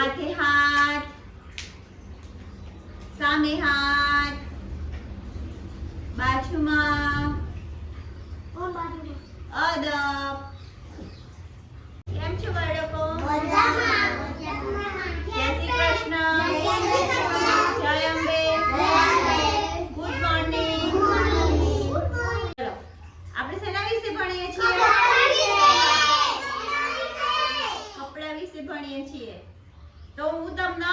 માથે હાથ સામે હાથ બાજુમાં અદબ કેમ છો બાળકો જય શ્રી કૃષ્ણ જય અંબે ગુડ મોર્નિંગ ચલો આપણે શેના વિશે ભણીએ છીએ કપડા વિશે ભણીએ છીએ તો હું તમને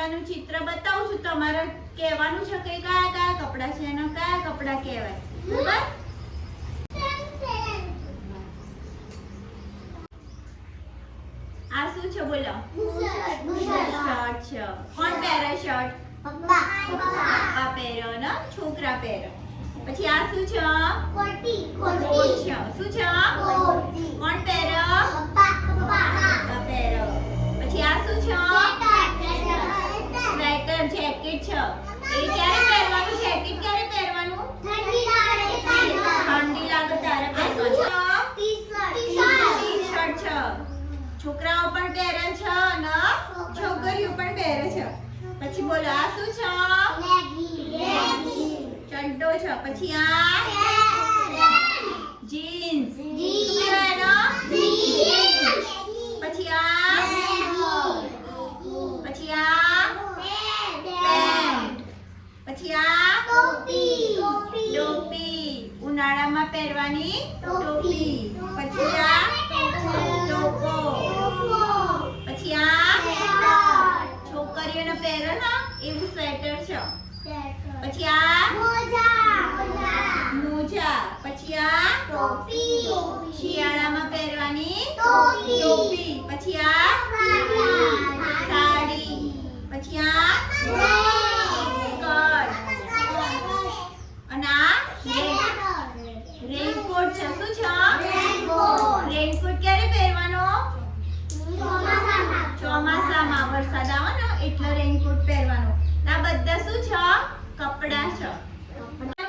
કપડાનું ચિત્ર બતાવું છું. તમારે કહેવાનું છે કે કયા કયા કપડા છે અને કયા કપડા કહેવાય. બરાબર? આ શું છે બોલો? શર્ટ છે. કોણ પહેરે શર્ટ? પપ્પા પહેરો ને? છોકરા પહેરો. પછી આ શું છે? કોટ છે. શું છે? કોણ પહેરો? પપ્પા. છે? પછી આ? જીન્સ પછી આ? પછી આ? પેન્ટ પછી આ? ટોપી ઉનાળામાં પહેરવાની ટોપી. પછી આ? ટોપો પછી આ? છોકરીઓને પહેરે ને એવું સ્વેટર છે પછી આ મોજા પછી આ શિયાળામાં પહેરવાની? ટોપી. પછી આ? સાડી. પછી આ? સ્કર્ટ. અને આ? રેનકોટ છે. શું છે? રેનકોટ. ક્યારે પહેરવાનો? ચોમાસામાં. વરસાદ આવે ને એટલે રેનકોટ પહેરવાનો. આ બધા શું છે? કપડા છે.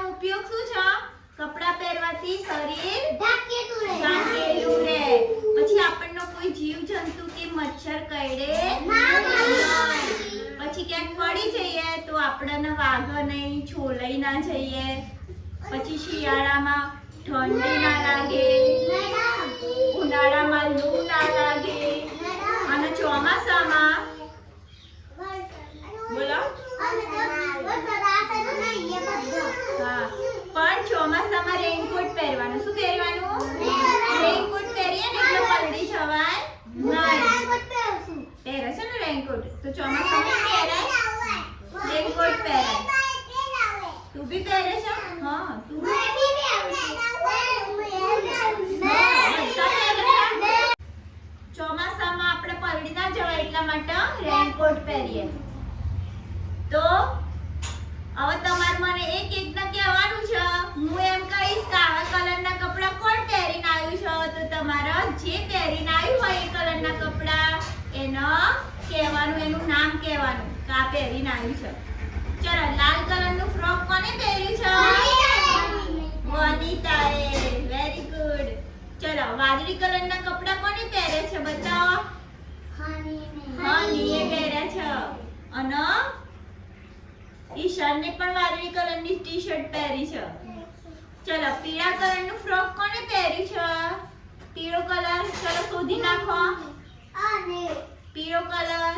ઉપયોગ શું છે? કપડા પહેરવાથી શરીર ઢાંકેલું રહે. પછી આપણનો કોઈ જીવ જંતુ કે મચ્છર કરડે પછી ક્યાંક પડી જઈએ તો આપણને વાઘ નહીં છોલાઈ ના જઈએ. પછી શિયાળામાં ઠંડી ના લાગે ઉનાળામાં લૂ ના લાગે અને ચોમાસામાં બોલો હા પણ ચોમાસામાં રેનકોટ પહેરવાનું શું પહેરવાનું રેનકોટ પહેરીએ ને એટલે પલળી જવાય નહીં પહેરે છે ને રેનકોટ તો ચોમાસામાં પહેરાય રેનકોટ પહેરાય તું બી પહેરે છે હા ના હવે તમારે મને એક એકને કહેવાનું છે. હું એમ કહીશ કાળા કલરના કપડાં કોણ પહેરીને આવ્યું છે? તો તમારા જે પહેરીને આવ્યું હોય એ કલરના કપડાં, એનો કહેવાનું, એનું નામ કહેવાનું, કા પહેરીને આવ્યું છે. ચલો લાલ કલરનું ફ્રોક કોને પહેર્યું છે? વનિતાએ. વેરી ગુડ ચલો, વાદળી કલરના કપડા કોને પહેરે છે બતાવો? હા નીએ પહેર્યા છે પણ વાદળી કલરની ટી-શર્ટ પહેરી છે. ચલો, પીળા કલરનું ફ્રોક કોને પહેર્યું છે? પીળો કલર, ચલો, શોધી નાખો. પીળો કલર.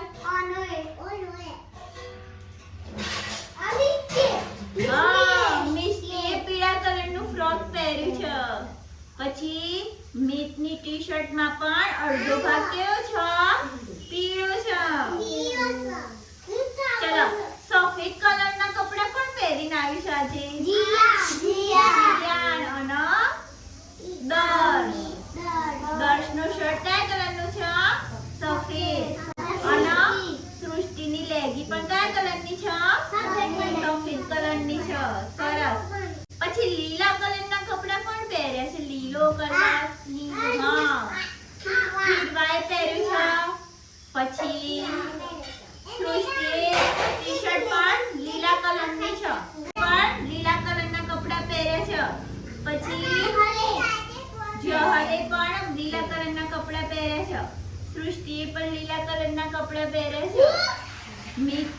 પછી મિતની ટી-શર્ટમાં પણ અડધો ભાગ કેવો છે? પીળો છે. ચલો સફેદ કલરના કપડાં પણ પહેરીને આવ્યું છે આજે જીયાન અને દર્શ દર્શનો શર્ટ કયા કલરનો છે સફેદ અને સૃષ્ટિની લેગી પણ કયા કલરની છે સફેદ કલરની છે સરસ પછી લીલા કલરના કપડાં કોણ પહેર્યા છે લીલો કલર હા ફીડવાય પહેર્યું છે પછી લીલા કલરની છે પહેર્યા છે પછી જહરે પણ લીલા કલરના કપડાં પહેરે છે સૃષ્ટિએ પણ લીલા કલરના કપડાં પહેર્યા છે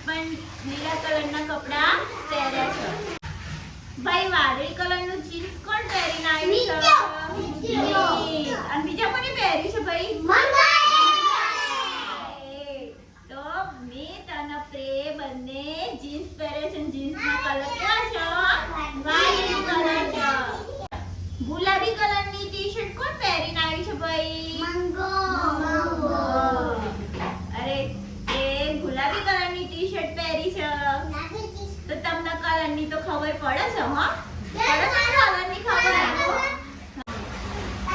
પણ લીલા કલરના કપડાં પહેર્યા છે. ભાઈ વાદળી કલરનું જીન્સ કોણ પહેરીને આવ્યું છે? અને બીજા કોને પહેર્યું છે ભાઈ? તો મીત અને પ્રે બંને જીન્સ પહેરે છે જીન્સના કલર કેવા છે? વાદળી કલર છે. ગુલાબી કલરની ટી-શર્ટ કોણ પહેરીને આવી છે ભાઈ અરે એ ગુલાબી કલરની ટી-શર્ટ પહેરી છે તો તમને કલરની તો ખબર પડે છે હા પડે છે કલરની ખબર ને મારે કયા કલરનો છે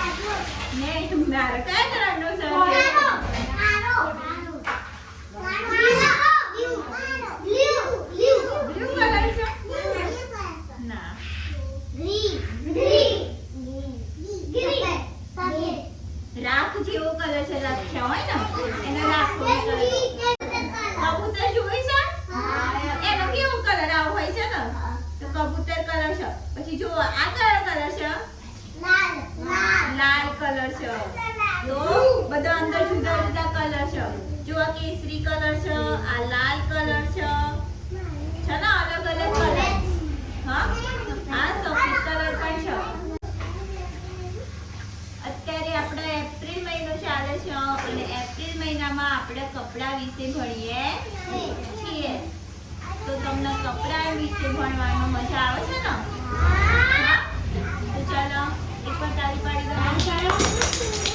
બ્લુ કલર છે ના રાખ જેવો કલર છે રાખ્યા હોય ને એને રાખો કબૂતર જોઈ છે એનો કેવો કલર આવો હોય છે ને? તો કબૂતર કલર છે. પછી જો આ કયો કલર છે લાલ કલર છે તો બધા અંદર જુદા જુદા કલર છે. જો આ કેસરી કલર છે, આ લાલ કલર છે. છે ને અલગ અલગ કલર હા? આ સફેદ કલર પણ છે. અત્યારે આપણે એપ્રિલ મહિનો ચાલે છે અને એપ્રિલ મહિનામાં આપણે કપડા વિશે ભણીએ છીએ. તો તમને કપડા વિશે ભણવાનો મજા આવે છે ને? તો ચાલો, એક વાર તારી પાડી દો.